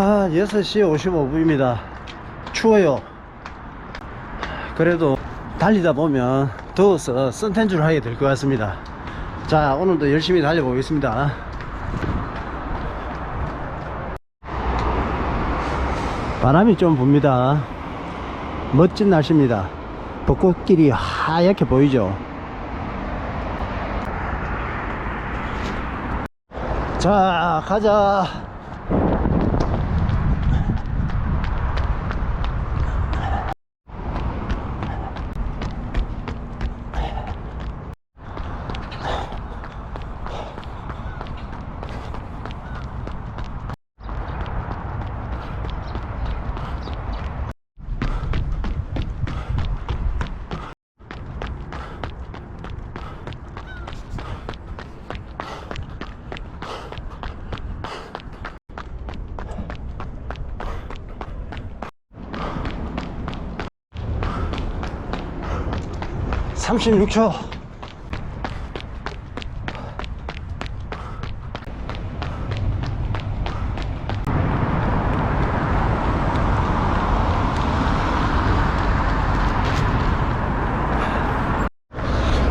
아 6시 55분입니다. 추워요. 그래도 달리다 보면 더워서 선텐주를 하게 될 것 같습니다. 자 오늘도 열심히 달려보겠습니다. 바람이 좀 붑니다. 멋진 날씨입니다. 벚꽃길이 하얗게 보이죠? 자 가자 삼십육 초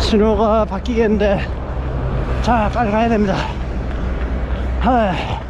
신호가 바뀌겠는데 자 빨리 가야 됩니다. 하이.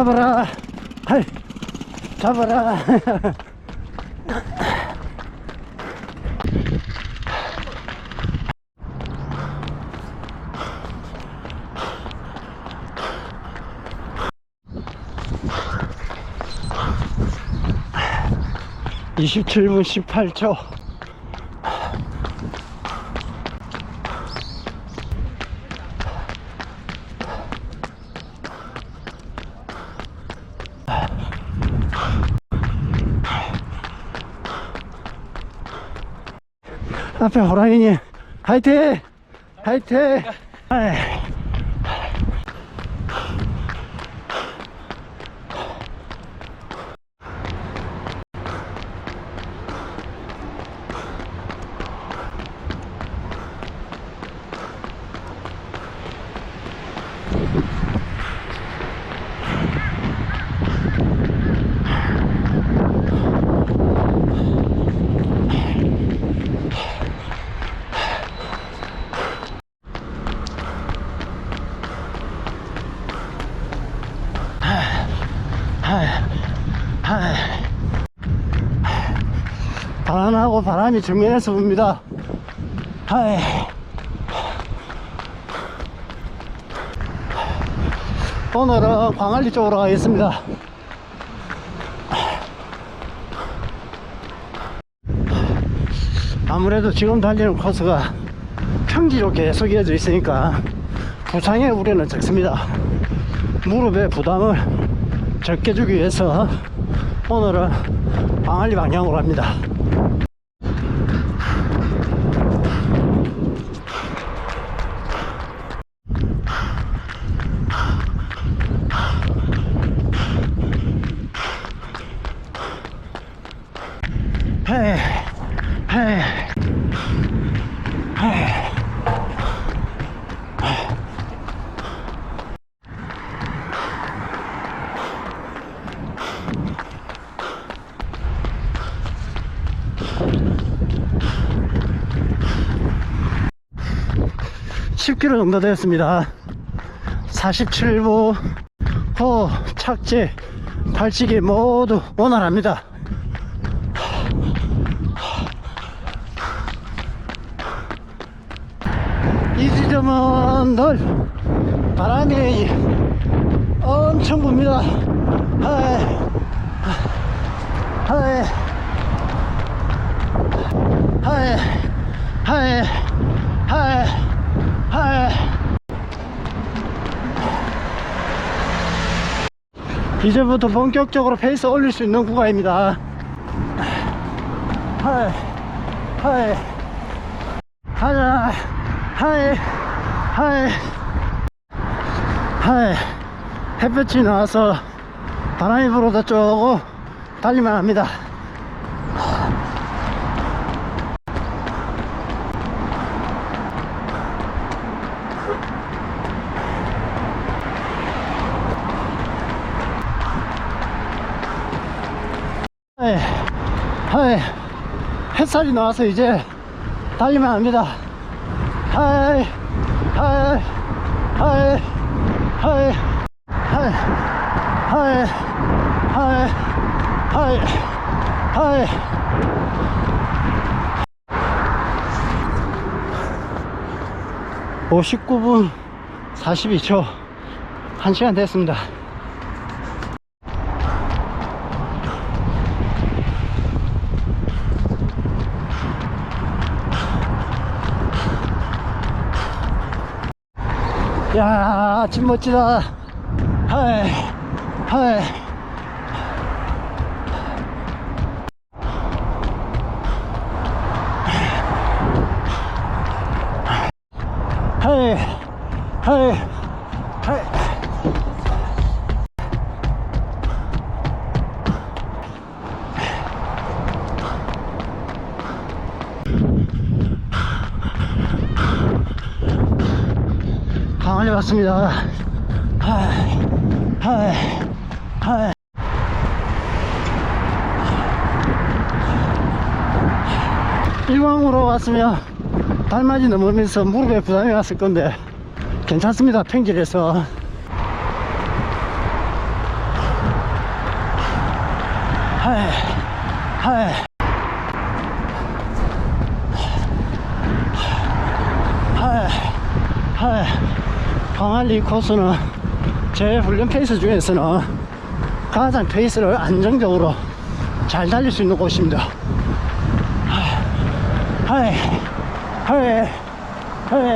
잡아라 하이. 잡아라 27분 18초 앞에 호랑이님 화이팅! 화이팅 바람이 정면에서 붑니다. 하이. 오늘은 광안리 쪽으로 가겠습니다. 아무래도 지금 달리는 코스가 평지로 계속 이어져 있으니까 부상의 우려는 적습니다. 무릎의 부담을 적게 주기 위해서 오늘은 광안리 방향으로 합니다 헤이 헤이 헤이 (10km) 정도 되었습니다. 47부 호 착지 발치기 모두 원활합니다. 이 지점은 늘 바람이 엄청 붑니다. 하이. 하이. 하이. 하이 하이 하이 이제부터 본격적으로 페이스 올릴 수 있는 구간입니다. 하이 하이. 하자. 하이 하이. 하이. 햇볕이 나와서 바람이 불어도 조금 달리만 합니다 하이 하이 햇살이 나와서 이제 달리면 합니다. 하이 하이 하이 하이 하이 하이 하이 하이 하이. (59분 42초) 1시간 됐습니다 야, 아침 멋지다. 하이, 하이. 하이, 하이, 하이. 왔습니다. 일광으로 왔으면 달맞이 넘으면서 무릎에 부담이 왔을 건데 괜찮습니다. 평질에서. 하이, 하이. 하이, 하이. 광안리 코스는 제 훈련 페이스 중에서는 가장 페이스를 안정적으로 잘 달릴 수 있는 곳입니다. 하이, 하이, 하이,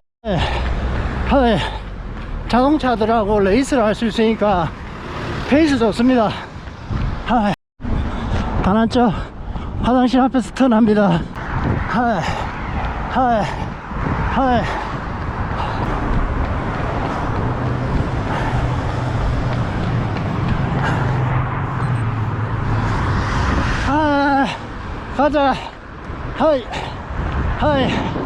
하이. 자동차들하고 레이스를 할 수 있으니까 페이스 좋습니다. 하이. 반환쪽 화장실 앞에서 턴합니다. 하이, 하이, 하이. あじゃあはい。はい。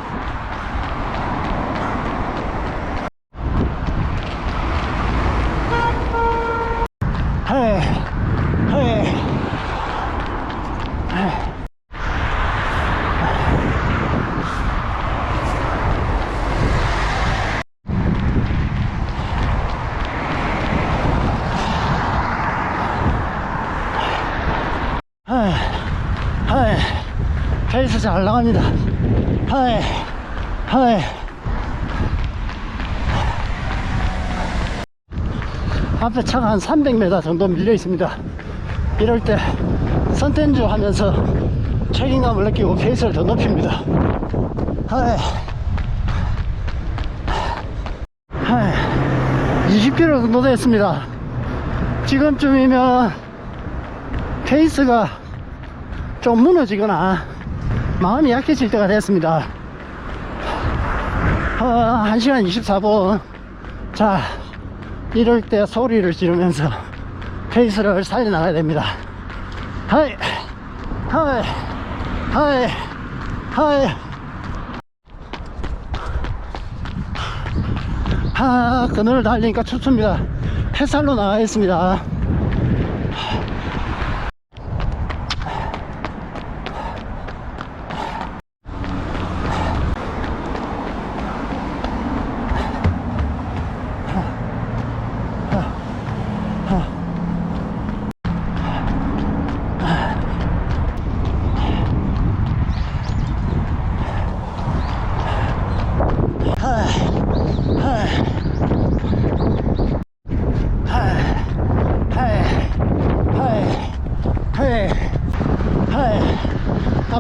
페이스 잘 나갑니다. 하이, 하이. 앞에 차가 한 300m 정도 밀려 있습니다. 이럴 때 선텐주 하면서 책임감을 느끼고 페이스를 더 높입니다. 하이, 하이, 20km 정도 됐습니다. 지금쯤이면 페이스가 좀 무너지거나 마음이 약해질 때가 됐습니다. 어, 1시간 24분. 자, 이럴 때 소리를 지르면서 페이스를 살려나가야 됩니다. 하이, 하이, 하이, 하이. 아, 그늘을 달리니까 춥습니다. 햇살로 나와 있습니다.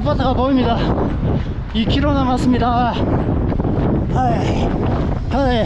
아파트가 보입니다. 2km 남았습니다. 하이 하이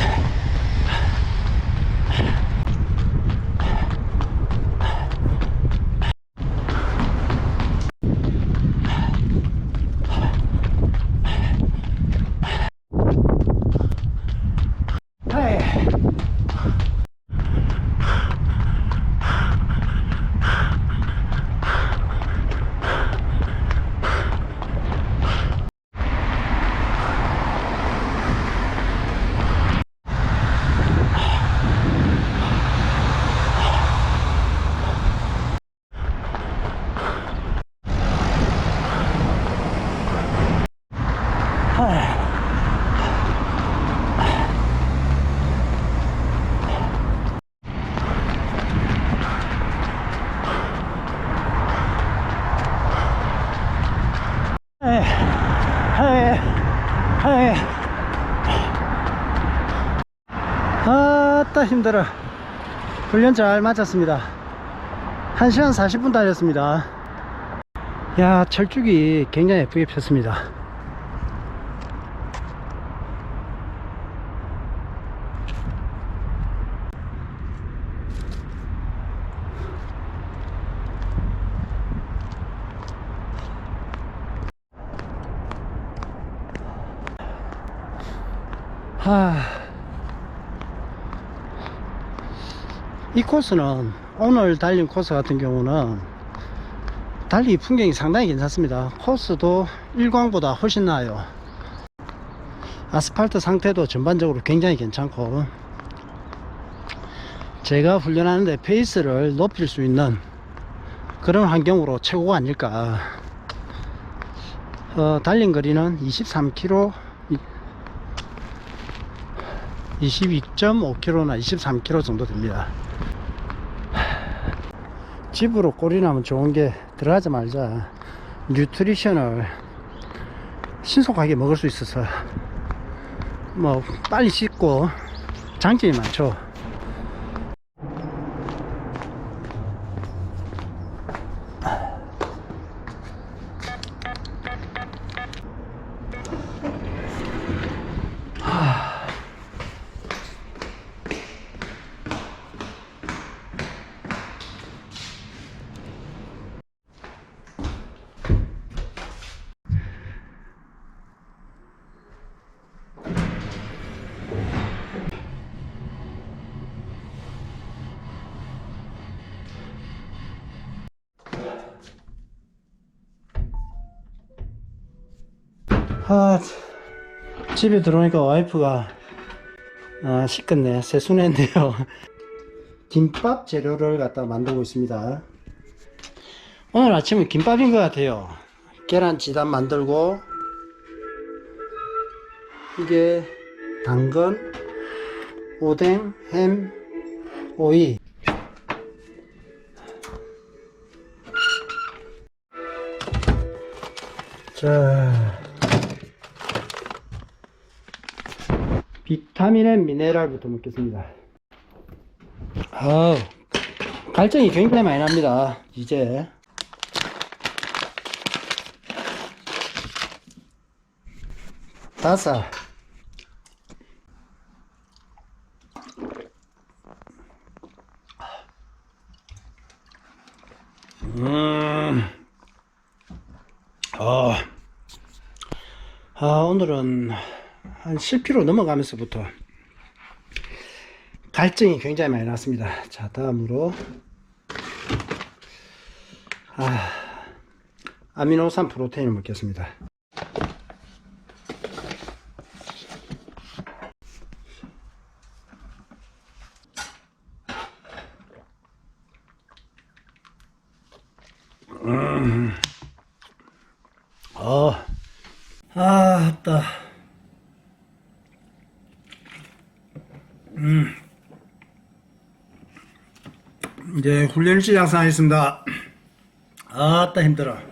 헤이, 헤이, 헤이. 아따 힘들어. 훈련 잘 마쳤습니다. 1시간 40분 달렸습니다. 야 철쭉이 굉장히 예쁘게 폈습니다. 하... 이 코스는 오늘 달린 코스 같은 경우는 달리 풍경이 상당히 괜찮습니다. 코스도 일광보다 훨씬 나아요. 아스팔트 상태도 전반적으로 굉장히 괜찮고 제가 훈련하는데 페이스를 높일 수 있는 그런 환경으로 최고가 아닐까. 어, 달린 거리는 23km 22.5km나 23km 정도 됩니다. 집으로 꼴이 나면 좋은 게 들어가지 말자. 뉴트리션을 신속하게 먹을 수 있어서 뭐 빨리 씻고 장점이 많죠. 아, 집에 들어오니까 와이프가 아, 시끄네. 세수했네요. 김밥 재료를 갖다 만들고 있습니다. 오늘 아침은 김밥인 것 같아요. 계란 지단 만들고 이게 당근 오뎅 햄 오이. 자 비타민 앤 미네랄부터 먹겠습니다. 아우, 갈증이 굉장히 많이 납니다. 이제. 다섯. 음. 어. 아, 오늘은 한 10km 넘어가면서부터 갈증이 굉장히 많이 났습니다. 자, 다음으로 아, 아미노산 프로테인을 먹겠습니다. 음. 어. 아, 아따. 음. 이제 훈련 시작하겠습니다. 아따 힘들어.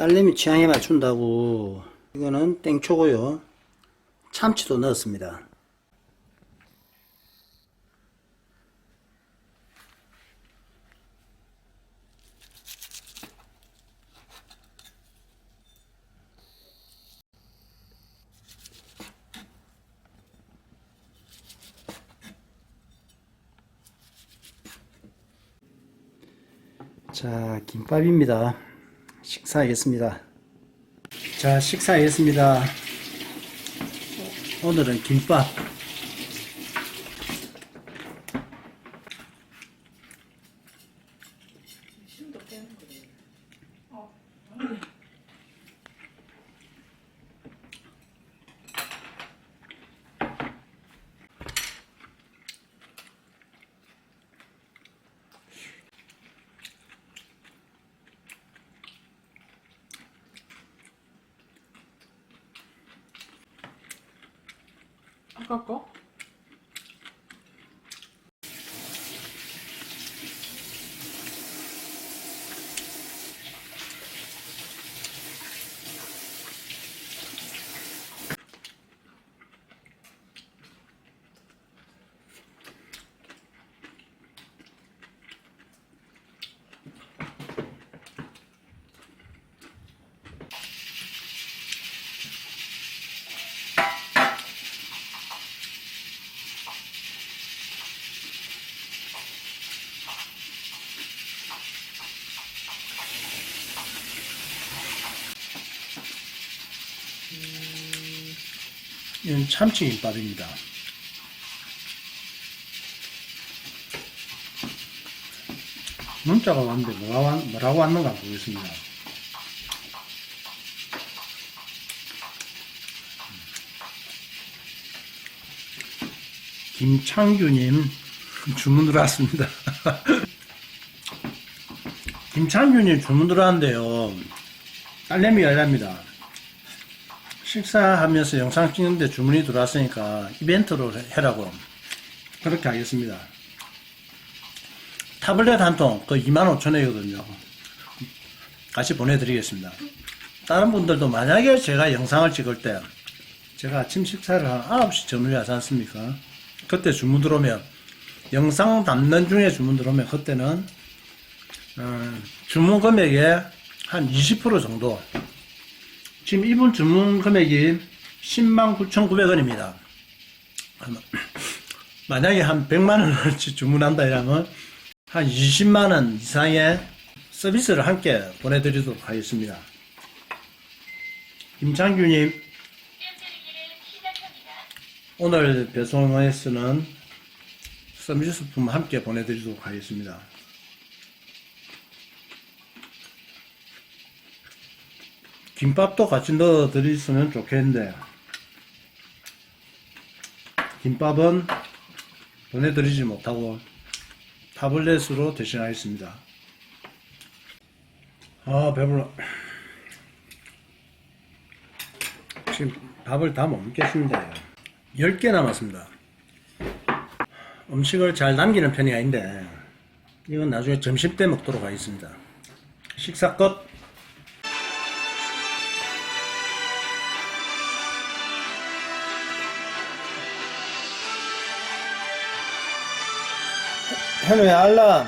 딸내미 취향에 맞춘다고. 이거는 땡초고요. 참치도 넣었습니다. 자 김밥입니다 식사하겠습니다. 자 식사하겠습니다. 오늘은 김밥 이건 참치김밥입니다 문자가 왔는데 왔, 뭐라고 왔는가 모르겠습니다 김창규님 주문 들어왔습니다. 김창규님 주문 들어왔는데요. 딸내미가 이랍니다. 식사하면서 영상 찍는데 주문이 들어왔으니까 이벤트로 해라고 그렇게 하겠습니다. 타블렛 한 통, 그 25,000원이거든요. 같이 보내드리겠습니다. 다른 분들도 만약에 제가 영상을 찍을 때 제가 아침 식사를 한 9시 전후에 하지 않습니까? 그때 주문 들어오면 영상 담는 중에 주문 들어오면 그때는 어, 주문 금액의 한 20% 정도 지금 이분 주문 금액이 10만 9,900원입니다. 만약에 한 100만 원어치 주문한다 이러면 한 20만 원 이상의 서비스를 함께 보내드리도록 하겠습니다. 김창규님 오늘 배송에서는 서비스품 함께 보내드리도록 하겠습니다. 김밥도 같이 넣어 드렸으면 좋겠는데 김밥은 보내드리지 못하고 타블렛으로 대신하겠습니다. 아 배불러 지금 밥을 다 못 먹겠습니다. 10개 남았습니다. 음식을 잘 남기는 편이 아닌데 이건 나중에 점심 때 먹도록 하겠습니다. 식사 끝. 현우의 알람.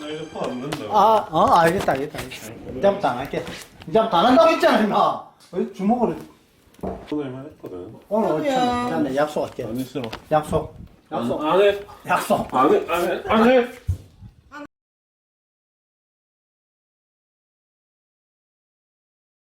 나 이거 포안 넣는다. 아, 어, 알겠다, 알겠다, 알겠다. 이제부터 안 할게. 이제부터 안 한다고 했잖아, 임마. 왜 주먹으로. 오늘만 했거든. 오늘 어쩌면 약속할게. 안 했어. 약속. 약속. 안 해. 약속. 안 해. 안 해. 안 해.